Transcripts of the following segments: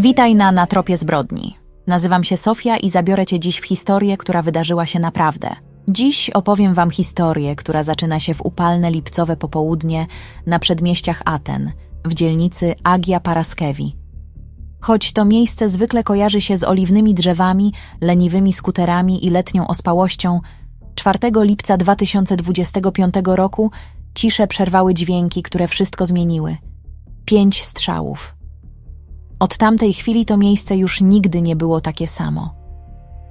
Witaj na Na tropie zbrodni. Nazywam się Sofia i zabiorę cię dziś w historię, która wydarzyła się naprawdę. Dziś opowiem wam historię, która zaczyna się w upalne lipcowe popołudnie na przedmieściach Aten, w dzielnicy Agia Paraskevi. Choć to miejsce zwykle kojarzy się z oliwnymi drzewami, leniwymi skuterami i letnią ospałością, 4 lipca 2025 roku ciszę przerwały dźwięki, które wszystko zmieniły. Pięć strzałów. Od tamtej chwili to miejsce już nigdy nie było takie samo.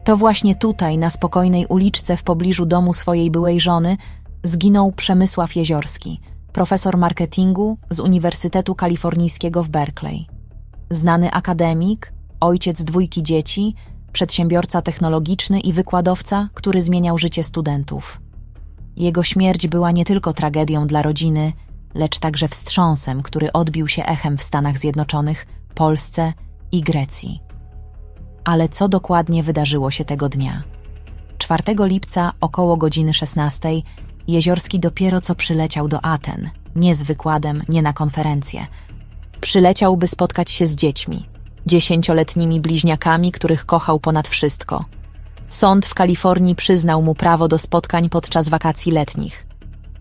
To właśnie tutaj, na spokojnej uliczce w pobliżu domu swojej byłej żony, zginął Przemysław Jeziorski, profesor marketingu z Uniwersytetu Kalifornijskiego w Berkeley. Znany akademik, ojciec dwójki dzieci, przedsiębiorca technologiczny i wykładowca, który zmieniał życie studentów. Jego śmierć była nie tylko tragedią dla rodziny, lecz także wstrząsem, który odbił się echem w Stanach Zjednoczonych, Polsce i Grecji. Ale co dokładnie wydarzyło się tego dnia? 4 lipca około godziny 16 Jeziorski dopiero co przyleciał do Aten, nie z wykładem, nie na konferencję. Przyleciał, by spotkać się z dziećmi, dziesięcioletnimi bliźniakami, których kochał ponad wszystko. Sąd w Kalifornii przyznał mu prawo do spotkań podczas wakacji letnich.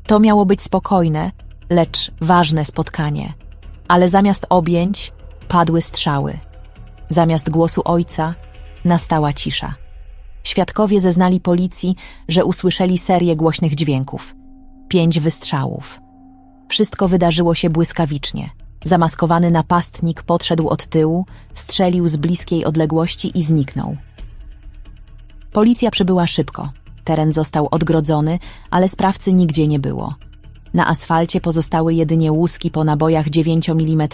To miało być spokojne, lecz ważne spotkanie. Ale zamiast objęć padły strzały. Zamiast głosu ojca nastała cisza. Świadkowie zeznali policji, że usłyszeli serię głośnych dźwięków. Pięć wystrzałów. Wszystko wydarzyło się błyskawicznie. Zamaskowany napastnik podszedł od tyłu, strzelił z bliskiej odległości i zniknął. Policja przybyła szybko. Teren został odgrodzony, ale sprawcy nigdzie nie było. Na asfalcie pozostały jedynie łuski po nabojach 9 mm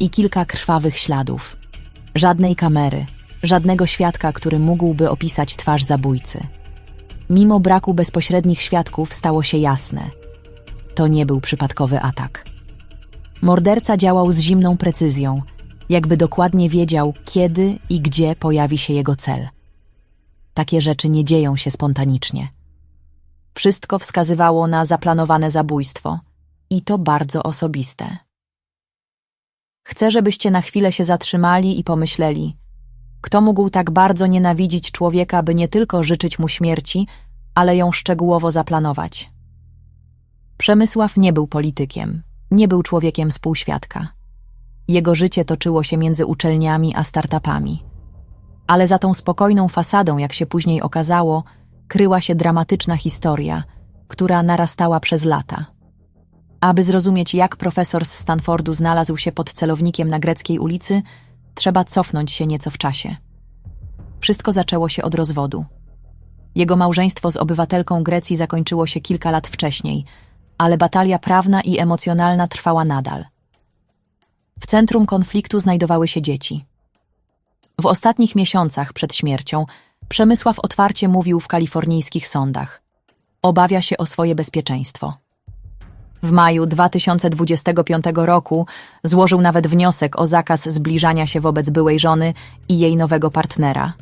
i kilka krwawych śladów. Żadnej kamery, żadnego świadka, który mógłby opisać twarz zabójcy. Mimo braku bezpośrednich świadków stało się jasne. To nie był przypadkowy atak. Morderca działał z zimną precyzją, jakby dokładnie wiedział, kiedy i gdzie pojawi się jego cel. Takie rzeczy nie dzieją się spontanicznie. Wszystko wskazywało na zaplanowane zabójstwo i to bardzo osobiste. Chcę, żebyście na chwilę się zatrzymali i pomyśleli, kto mógł tak bardzo nienawidzić człowieka, by nie tylko życzyć mu śmierci, ale ją szczegółowo zaplanować. Przemysław nie był politykiem, nie był człowiekiem współświadka. Jego życie toczyło się między uczelniami a startupami. Ale za tą spokojną fasadą, jak się później okazało, kryła się dramatyczna historia, która narastała przez lata. Aby zrozumieć, jak profesor z Stanfordu znalazł się pod celownikiem na greckiej ulicy, trzeba cofnąć się nieco w czasie. Wszystko zaczęło się od rozwodu. Jego małżeństwo z obywatelką Grecji zakończyło się kilka lat wcześniej, ale batalia prawna i emocjonalna trwała nadal. W centrum konfliktu znajdowały się dzieci. W ostatnich miesiącach przed śmiercią Przemysław otwarcie mówił w kalifornijskich sądach. Obawia się o swoje bezpieczeństwo. W maju 2025 roku złożył nawet wniosek o zakaz zbliżania się wobec byłej żony i jej nowego partnera.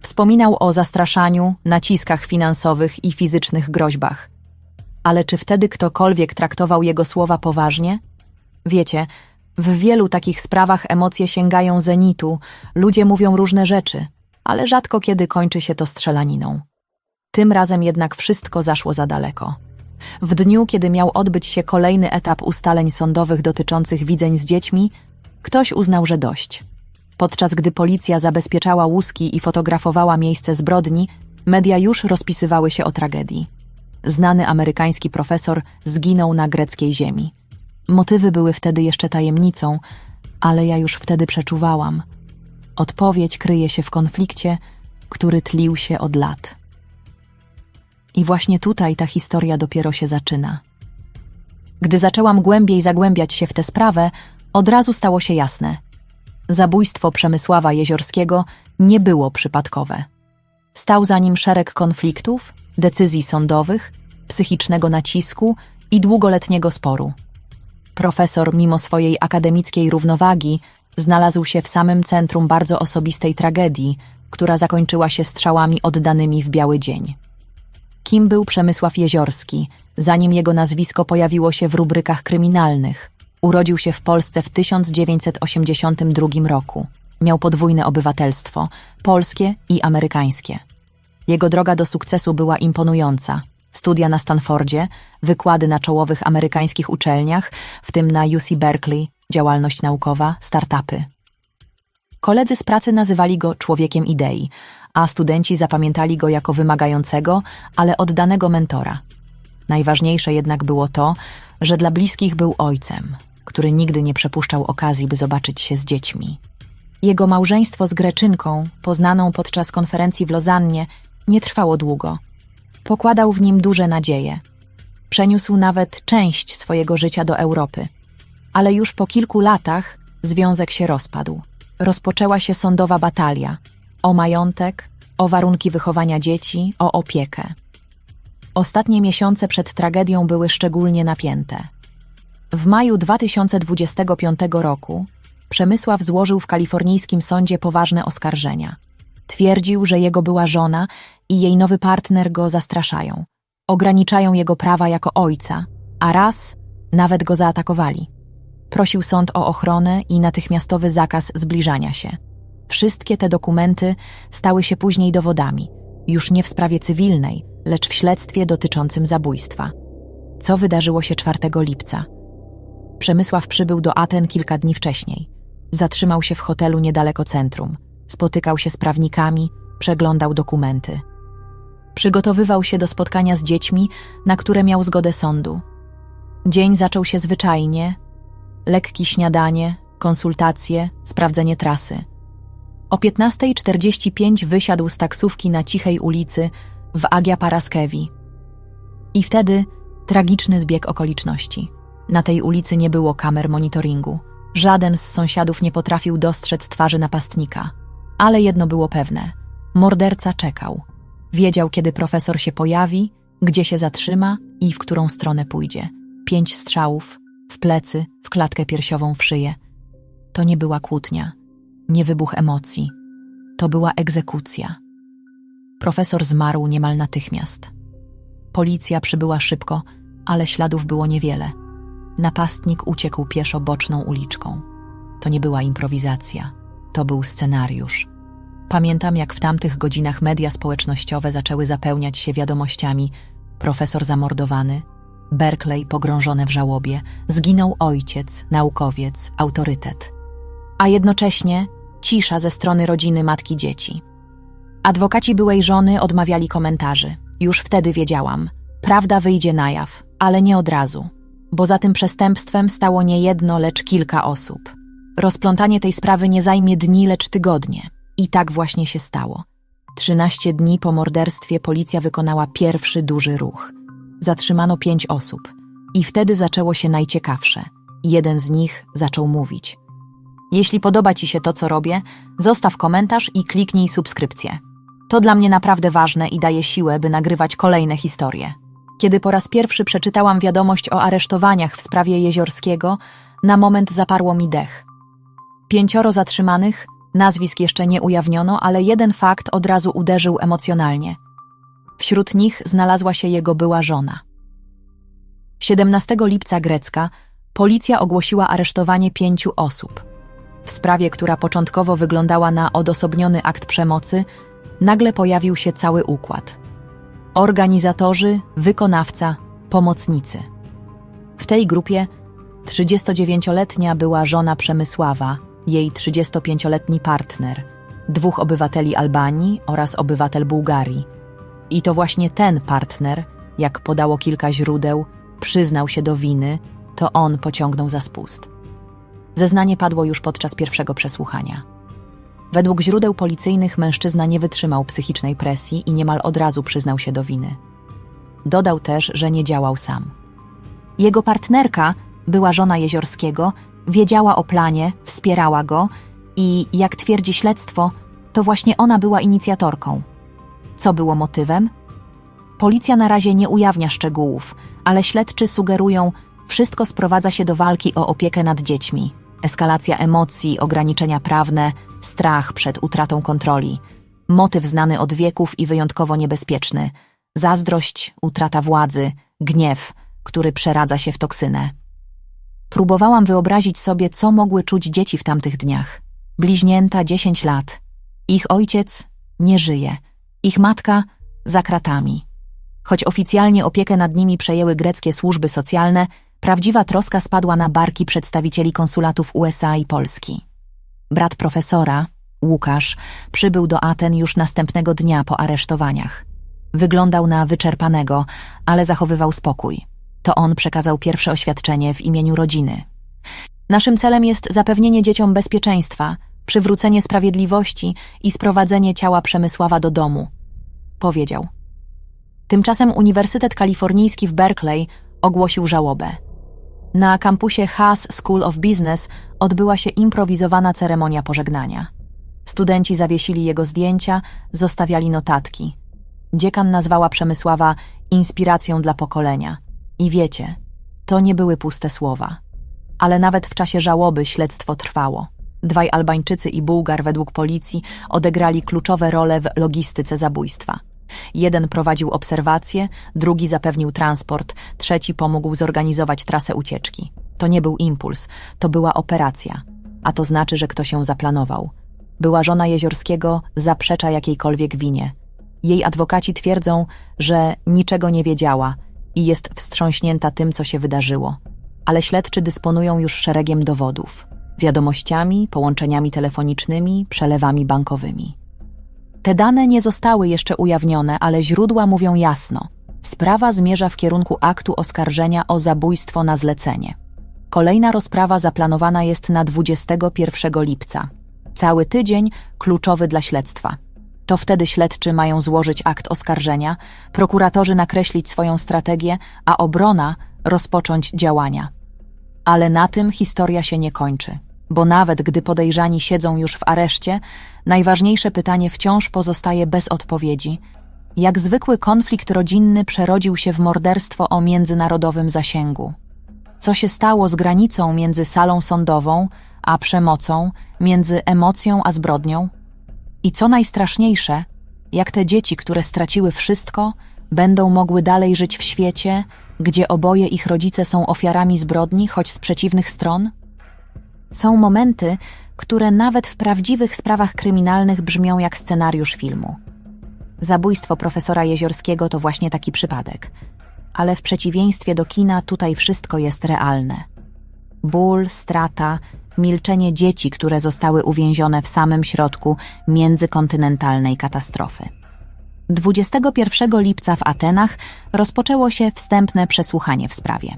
Wspominał o zastraszaniu, naciskach finansowych i fizycznych groźbach. Ale czy wtedy ktokolwiek traktował jego słowa poważnie? Wiecie, w wielu takich sprawach emocje sięgają zenitu, ludzie mówią różne rzeczy, ale rzadko kiedy kończy się to strzelaniną. Tym razem jednak wszystko zaszło za daleko. W dniu, kiedy miał odbyć się kolejny etap ustaleń sądowych dotyczących widzeń z dziećmi, ktoś uznał, że dość. Podczas gdy policja zabezpieczała łuski i fotografowała miejsce zbrodni, media już rozpisywały się o tragedii. Znany amerykański profesor zginął na greckiej ziemi. Motywy były wtedy jeszcze tajemnicą, ale ja już wtedy przeczuwałam. Odpowiedź kryje się w konflikcie, który tlił się od lat. I właśnie tutaj ta historia dopiero się zaczyna. Gdy zaczęłam głębiej zagłębiać się w tę sprawę, od razu stało się jasne. Zabójstwo Przemysława Jeziorskiego nie było przypadkowe. Stał za nim szereg konfliktów, decyzji sądowych, psychicznego nacisku i długoletniego sporu. Profesor, mimo swojej akademickiej równowagi, znalazł się w samym centrum bardzo osobistej tragedii, która zakończyła się strzałami oddanymi w biały dzień. Kim był Przemysław Jeziorski, zanim jego nazwisko pojawiło się w rubrykach kryminalnych, Urodził się w Polsce w 1982 roku. Miał podwójne obywatelstwo polskie i amerykańskie. Jego droga do sukcesu była imponująca. Studia na Stanfordzie, wykłady na czołowych amerykańskich uczelniach, w tym na UC Berkeley, działalność naukowa, startupy. Koledzy z pracy nazywali go człowiekiem idei, a studenci zapamiętali go jako wymagającego, ale oddanego mentora. Najważniejsze jednak było to, że dla bliskich był ojcem, który nigdy nie przepuszczał okazji, by zobaczyć się z dziećmi. Jego małżeństwo z Greczynką, poznaną podczas konferencji w Lozannie, nie trwało długo. Pokładał w nim duże nadzieje. Przeniósł nawet część swojego życia do Europy. Ale już po kilku latach związek się rozpadł. Rozpoczęła się sądowa batalia o majątek, o warunki wychowania dzieci, o opiekę. Ostatnie miesiące przed tragedią były szczególnie napięte. W maju 2025 roku Przemysław złożył w kalifornijskim sądzie poważne oskarżenia. Twierdził, że jego była żona i jej nowy partner go zastraszają. Ograniczają jego prawa jako ojca, a raz nawet go zaatakowali. Prosił sąd o ochronę i natychmiastowy zakaz zbliżania się. Wszystkie te dokumenty stały się później dowodami, już nie w sprawie cywilnej, lecz w śledztwie dotyczącym zabójstwa. Co wydarzyło się 4 lipca? Przemysław przybył do Aten kilka dni wcześniej. Zatrzymał się w hotelu niedaleko centrum. Spotykał się z prawnikami, przeglądał dokumenty. Przygotowywał się do spotkania z dziećmi, na które miał zgodę sądu. Dzień zaczął się zwyczajnie. Lekkie śniadanie, konsultacje, sprawdzenie trasy. O 15.45 wysiadł z taksówki na cichej ulicy w Agia Paraskevi. I wtedy tragiczny zbieg okoliczności. Na tej ulicy nie było kamer monitoringu. Żaden z sąsiadów nie potrafił dostrzec twarzy napastnika. Ale jedno było pewne: morderca czekał. Wiedział, kiedy profesor się pojawi, gdzie się zatrzyma i w którą stronę pójdzie. Pięć strzałów, w plecy, w klatkę piersiową, w szyję. To nie była kłótnia, nie wybuch emocji. To była egzekucja. Profesor zmarł niemal natychmiast. Policja przybyła szybko, ale śladów było niewiele. Napastnik uciekł pieszo boczną uliczką. To nie była improwizacja, to był scenariusz. Pamiętam, jak w tamtych godzinach media społecznościowe zaczęły zapełniać się wiadomościami: profesor zamordowany, Berkeley pogrążone w żałobie, zginął ojciec, naukowiec, autorytet. A jednocześnie cisza ze strony rodziny matki dzieci. Adwokaci byłej żony odmawiali komentarzy. Już wtedy wiedziałam, prawda wyjdzie na jaw, ale nie od razu bo za tym przestępstwem stało nie jedno, lecz kilka osób. Rozplątanie tej sprawy nie zajmie dni, lecz tygodnie. I tak właśnie się stało. Trzynaście dni po morderstwie policja wykonała pierwszy duży ruch. Zatrzymano pięć osób. I wtedy zaczęło się najciekawsze. Jeden z nich zaczął mówić. Jeśli podoba Ci się to, co robię, zostaw komentarz i kliknij subskrypcję. To dla mnie naprawdę ważne i daje siłę, by nagrywać kolejne historie. Kiedy po raz pierwszy przeczytałam wiadomość o aresztowaniach w sprawie Jeziorskiego, na moment zaparło mi dech. Pięcioro zatrzymanych, nazwisk jeszcze nie ujawniono, ale jeden fakt od razu uderzył emocjonalnie. Wśród nich znalazła się jego była żona. 17 lipca grecka policja ogłosiła aresztowanie pięciu osób. W sprawie, która początkowo wyglądała na odosobniony akt przemocy, nagle pojawił się cały układ – organizatorzy, wykonawca, pomocnicy. W tej grupie 39-letnia była żona Przemysława, jej 35-letni partner, dwóch obywateli Albanii oraz obywatel Bułgarii. I to właśnie ten partner, jak podało kilka źródeł, przyznał się do winy, to on pociągnął za spust. Zeznanie padło już podczas pierwszego przesłuchania. Według źródeł policyjnych mężczyzna nie wytrzymał psychicznej presji i niemal od razu przyznał się do winy. Dodał też, że nie działał sam. Jego partnerka, była żona Jeziorskiego, wiedziała o planie, wspierała go i, jak twierdzi śledztwo, to właśnie ona była inicjatorką. Co było motywem? Policja na razie nie ujawnia szczegółów, ale śledczy sugerują, wszystko sprowadza się do walki o opiekę nad dziećmi eskalacja emocji, ograniczenia prawne, strach przed utratą kontroli, motyw znany od wieków i wyjątkowo niebezpieczny, zazdrość, utrata władzy, gniew, który przeradza się w toksynę. Próbowałam wyobrazić sobie, co mogły czuć dzieci w tamtych dniach. Bliźnięta 10 lat. Ich ojciec nie żyje. Ich matka za kratami. Choć oficjalnie opiekę nad nimi przejęły greckie służby socjalne, prawdziwa troska spadła na barki przedstawicieli konsulatów USA i Polski. Brat profesora, Łukasz, przybył do Aten już następnego dnia po aresztowaniach. Wyglądał na wyczerpanego, ale zachowywał spokój. To on przekazał pierwsze oświadczenie w imieniu rodziny. Naszym celem jest zapewnienie dzieciom bezpieczeństwa, przywrócenie sprawiedliwości i sprowadzenie ciała Przemysława do domu, powiedział. Tymczasem Uniwersytet Kalifornijski w Berkeley ogłosił żałobę. Na kampusie Haas School of Business odbyła się improwizowana ceremonia pożegnania. Studenci zawiesili jego zdjęcia, zostawiali notatki. Dziekan nazwała Przemysława inspiracją dla pokolenia. I wiecie, to nie były puste słowa. Ale nawet w czasie żałoby śledztwo trwało. Dwaj Albańczycy i Bułgar według policji odegrali kluczowe role w logistyce zabójstwa. Jeden prowadził obserwacje, drugi zapewnił transport, trzeci pomógł zorganizować trasę ucieczki. To nie był impuls, to była operacja, a to znaczy, że ktoś ją zaplanował. Była żona Jeziorskiego zaprzecza jakiejkolwiek winie. Jej adwokaci twierdzą, że niczego nie wiedziała i jest wstrząśnięta tym, co się wydarzyło. Ale śledczy dysponują już szeregiem dowodów wiadomościami, połączeniami telefonicznymi, przelewami bankowymi. Te dane nie zostały jeszcze ujawnione, ale źródła mówią jasno. Sprawa zmierza w kierunku aktu oskarżenia o zabójstwo na zlecenie. Kolejna rozprawa zaplanowana jest na 21 lipca. Cały tydzień kluczowy dla śledztwa. To wtedy śledczy mają złożyć akt oskarżenia, prokuratorzy nakreślić swoją strategię, a obrona rozpocząć działania. Ale na tym historia się nie kończy bo nawet gdy podejrzani siedzą już w areszcie, najważniejsze pytanie wciąż pozostaje bez odpowiedzi. Jak zwykły konflikt rodzinny przerodził się w morderstwo o międzynarodowym zasięgu? Co się stało z granicą między salą sądową a przemocą, między emocją a zbrodnią? I co najstraszniejsze, jak te dzieci, które straciły wszystko, będą mogły dalej żyć w świecie, gdzie oboje ich rodzice są ofiarami zbrodni, choć z przeciwnych stron? Są momenty, które nawet w prawdziwych sprawach kryminalnych brzmią jak scenariusz filmu. Zabójstwo profesora Jeziorskiego to właśnie taki przypadek. Ale w przeciwieństwie do kina tutaj wszystko jest realne. Ból, strata, milczenie dzieci, które zostały uwięzione w samym środku międzykontynentalnej katastrofy. 21 lipca w Atenach rozpoczęło się wstępne przesłuchanie w sprawie.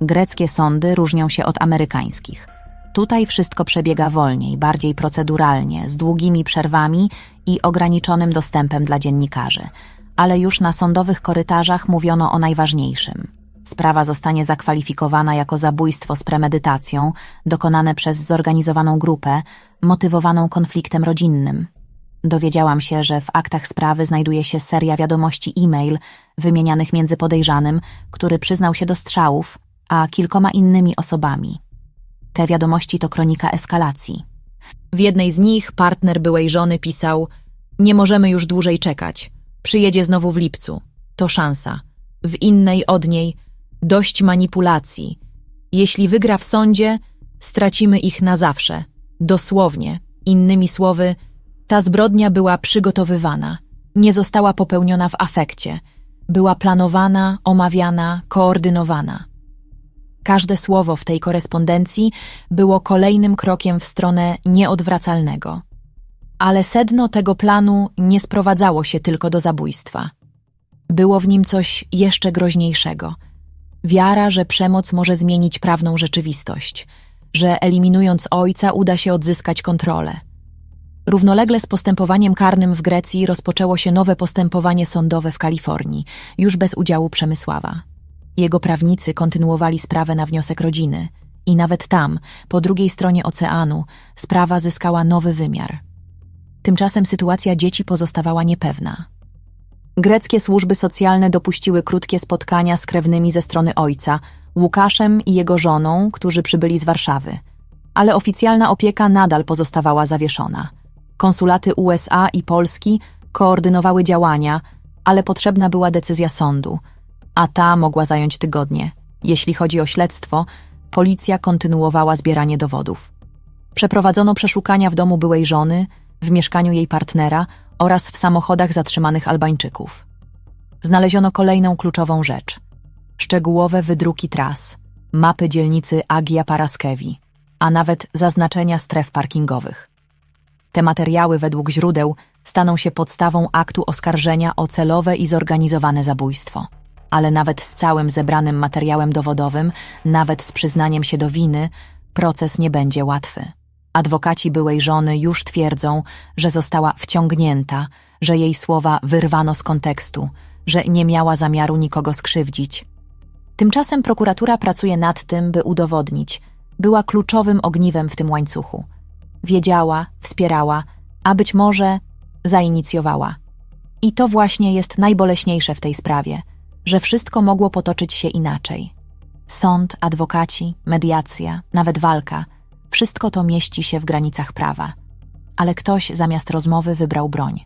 Greckie sądy różnią się od amerykańskich. Tutaj wszystko przebiega wolniej, bardziej proceduralnie, z długimi przerwami i ograniczonym dostępem dla dziennikarzy. Ale już na sądowych korytarzach mówiono o najważniejszym. Sprawa zostanie zakwalifikowana jako zabójstwo z premedytacją, dokonane przez zorganizowaną grupę, motywowaną konfliktem rodzinnym. Dowiedziałam się, że w aktach sprawy znajduje się seria wiadomości e-mail wymienianych między podejrzanym, który przyznał się do strzałów, a kilkoma innymi osobami. Te wiadomości to kronika eskalacji. W jednej z nich partner byłej żony pisał: Nie możemy już dłużej czekać. Przyjedzie znowu w lipcu. To szansa. W innej od niej dość manipulacji. Jeśli wygra w sądzie, stracimy ich na zawsze. Dosłownie. Innymi słowy, ta zbrodnia była przygotowywana. Nie została popełniona w afekcie. Była planowana, omawiana, koordynowana. Każde słowo w tej korespondencji było kolejnym krokiem w stronę nieodwracalnego. Ale sedno tego planu nie sprowadzało się tylko do zabójstwa. Było w nim coś jeszcze groźniejszego. Wiara, że przemoc może zmienić prawną rzeczywistość, że eliminując ojca uda się odzyskać kontrolę. Równolegle z postępowaniem karnym w Grecji rozpoczęło się nowe postępowanie sądowe w Kalifornii, już bez udziału Przemysława. Jego prawnicy kontynuowali sprawę na wniosek rodziny i nawet tam, po drugiej stronie oceanu, sprawa zyskała nowy wymiar. Tymczasem sytuacja dzieci pozostawała niepewna. Greckie służby socjalne dopuściły krótkie spotkania z krewnymi ze strony ojca, Łukaszem i jego żoną, którzy przybyli z Warszawy. Ale oficjalna opieka nadal pozostawała zawieszona. Konsulaty USA i Polski koordynowały działania, ale potrzebna była decyzja sądu – a ta mogła zająć tygodnie. Jeśli chodzi o śledztwo, policja kontynuowała zbieranie dowodów. Przeprowadzono przeszukania w domu byłej żony, w mieszkaniu jej partnera oraz w samochodach zatrzymanych Albańczyków. Znaleziono kolejną kluczową rzecz. Szczegółowe wydruki tras, mapy dzielnicy Agia Paraskewi, a nawet zaznaczenia stref parkingowych. Te materiały według źródeł staną się podstawą aktu oskarżenia o celowe i zorganizowane zabójstwo. Ale nawet z całym zebranym materiałem dowodowym, nawet z przyznaniem się do winy, proces nie będzie łatwy. Adwokaci byłej żony już twierdzą, że została wciągnięta, że jej słowa wyrwano z kontekstu, że nie miała zamiaru nikogo skrzywdzić. Tymczasem prokuratura pracuje nad tym, by udowodnić, była kluczowym ogniwem w tym łańcuchu. Wiedziała, wspierała, a być może zainicjowała. I to właśnie jest najboleśniejsze w tej sprawie, że wszystko mogło potoczyć się inaczej. Sąd, adwokaci, mediacja, nawet walka wszystko to mieści się w granicach prawa. Ale ktoś zamiast rozmowy wybrał broń.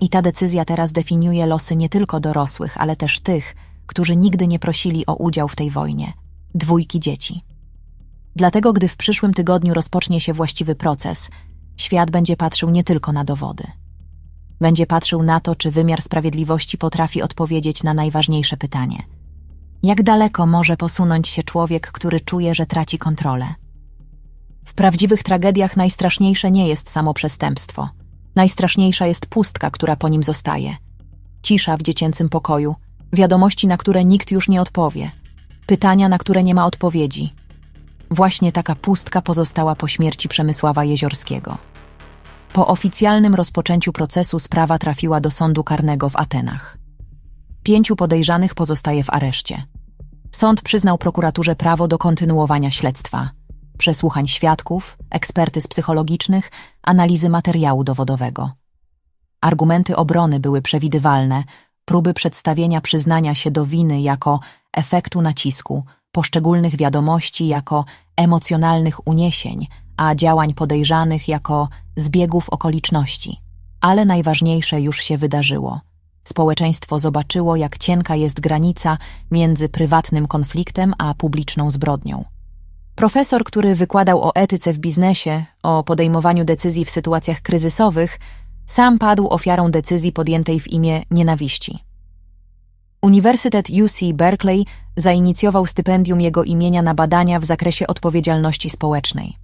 I ta decyzja teraz definiuje losy nie tylko dorosłych, ale też tych, którzy nigdy nie prosili o udział w tej wojnie dwójki dzieci. Dlatego, gdy w przyszłym tygodniu rozpocznie się właściwy proces, świat będzie patrzył nie tylko na dowody. Będzie patrzył na to, czy wymiar sprawiedliwości potrafi odpowiedzieć na najważniejsze pytanie: jak daleko może posunąć się człowiek, który czuje, że traci kontrolę? W prawdziwych tragediach najstraszniejsze nie jest samo przestępstwo. Najstraszniejsza jest pustka, która po nim zostaje. Cisza w dziecięcym pokoju, wiadomości, na które nikt już nie odpowie, pytania, na które nie ma odpowiedzi. Właśnie taka pustka pozostała po śmierci Przemysława Jeziorskiego. Po oficjalnym rozpoczęciu procesu sprawa trafiła do sądu karnego w Atenach. Pięciu podejrzanych pozostaje w areszcie. Sąd przyznał prokuraturze prawo do kontynuowania śledztwa, przesłuchań świadków, ekspertyz psychologicznych, analizy materiału dowodowego. Argumenty obrony były przewidywalne, próby przedstawienia przyznania się do winy jako efektu nacisku, poszczególnych wiadomości jako emocjonalnych uniesień, a działań podejrzanych jako zbiegów okoliczności. Ale najważniejsze już się wydarzyło. Społeczeństwo zobaczyło, jak cienka jest granica między prywatnym konfliktem a publiczną zbrodnią. Profesor, który wykładał o etyce w biznesie, o podejmowaniu decyzji w sytuacjach kryzysowych, sam padł ofiarą decyzji podjętej w imię nienawiści. Uniwersytet UC Berkeley zainicjował stypendium jego imienia na badania w zakresie odpowiedzialności społecznej.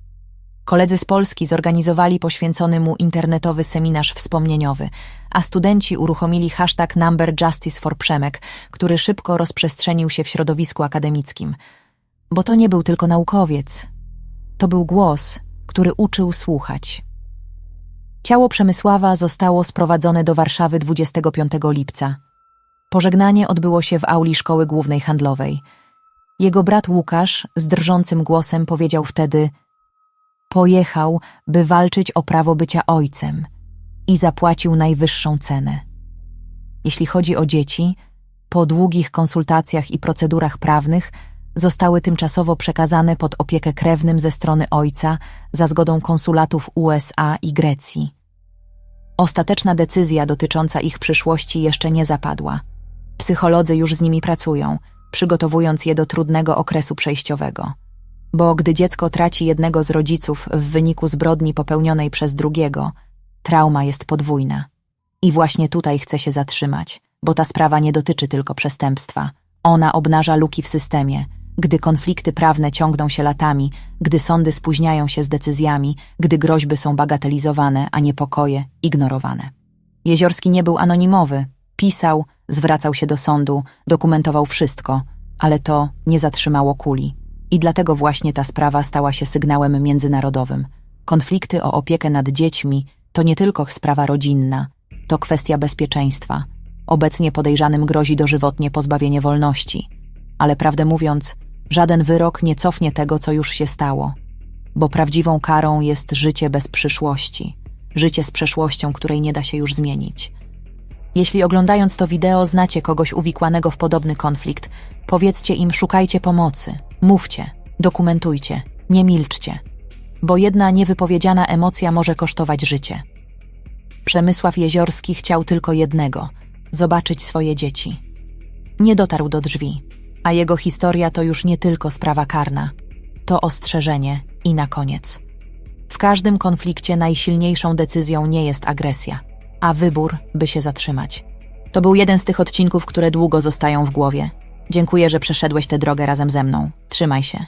Koledzy z Polski zorganizowali poświęcony mu internetowy seminarz wspomnieniowy, a studenci uruchomili hashtag Number Justice for Przemek, który szybko rozprzestrzenił się w środowisku akademickim. Bo to nie był tylko naukowiec. To był głos, który uczył słuchać. Ciało Przemysława zostało sprowadzone do Warszawy 25 lipca. Pożegnanie odbyło się w auli szkoły głównej handlowej. Jego brat Łukasz z drżącym głosem powiedział wtedy: Pojechał, by walczyć o prawo bycia ojcem i zapłacił najwyższą cenę. Jeśli chodzi o dzieci, po długich konsultacjach i procedurach prawnych zostały tymczasowo przekazane pod opiekę krewnym ze strony ojca za zgodą konsulatów USA i Grecji. Ostateczna decyzja dotycząca ich przyszłości jeszcze nie zapadła. Psycholodzy już z nimi pracują, przygotowując je do trudnego okresu przejściowego. Bo gdy dziecko traci jednego z rodziców w wyniku zbrodni popełnionej przez drugiego, trauma jest podwójna. I właśnie tutaj chcę się zatrzymać, bo ta sprawa nie dotyczy tylko przestępstwa. Ona obnaża luki w systemie, gdy konflikty prawne ciągną się latami, gdy sądy spóźniają się z decyzjami, gdy groźby są bagatelizowane, a niepokoje ignorowane. Jeziorski nie był anonimowy. Pisał, zwracał się do sądu, dokumentował wszystko, ale to nie zatrzymało kuli. I dlatego właśnie ta sprawa stała się sygnałem międzynarodowym. Konflikty o opiekę nad dziećmi to nie tylko sprawa rodzinna, to kwestia bezpieczeństwa. Obecnie podejrzanym grozi dożywotnie pozbawienie wolności. Ale prawdę mówiąc, żaden wyrok nie cofnie tego, co już się stało. Bo prawdziwą karą jest życie bez przyszłości. Życie z przeszłością, której nie da się już zmienić. Jeśli oglądając to wideo znacie kogoś uwikłanego w podobny konflikt, Powiedzcie im, szukajcie pomocy, mówcie, dokumentujcie, nie milczcie, bo jedna niewypowiedziana emocja może kosztować życie. Przemysław Jeziorski chciał tylko jednego zobaczyć swoje dzieci. Nie dotarł do drzwi, a jego historia to już nie tylko sprawa karna, to ostrzeżenie i na koniec. W każdym konflikcie najsilniejszą decyzją nie jest agresja, a wybór, by się zatrzymać. To był jeden z tych odcinków, które długo zostają w głowie. Dziękuję, że przeszedłeś tę drogę razem ze mną. Trzymaj się.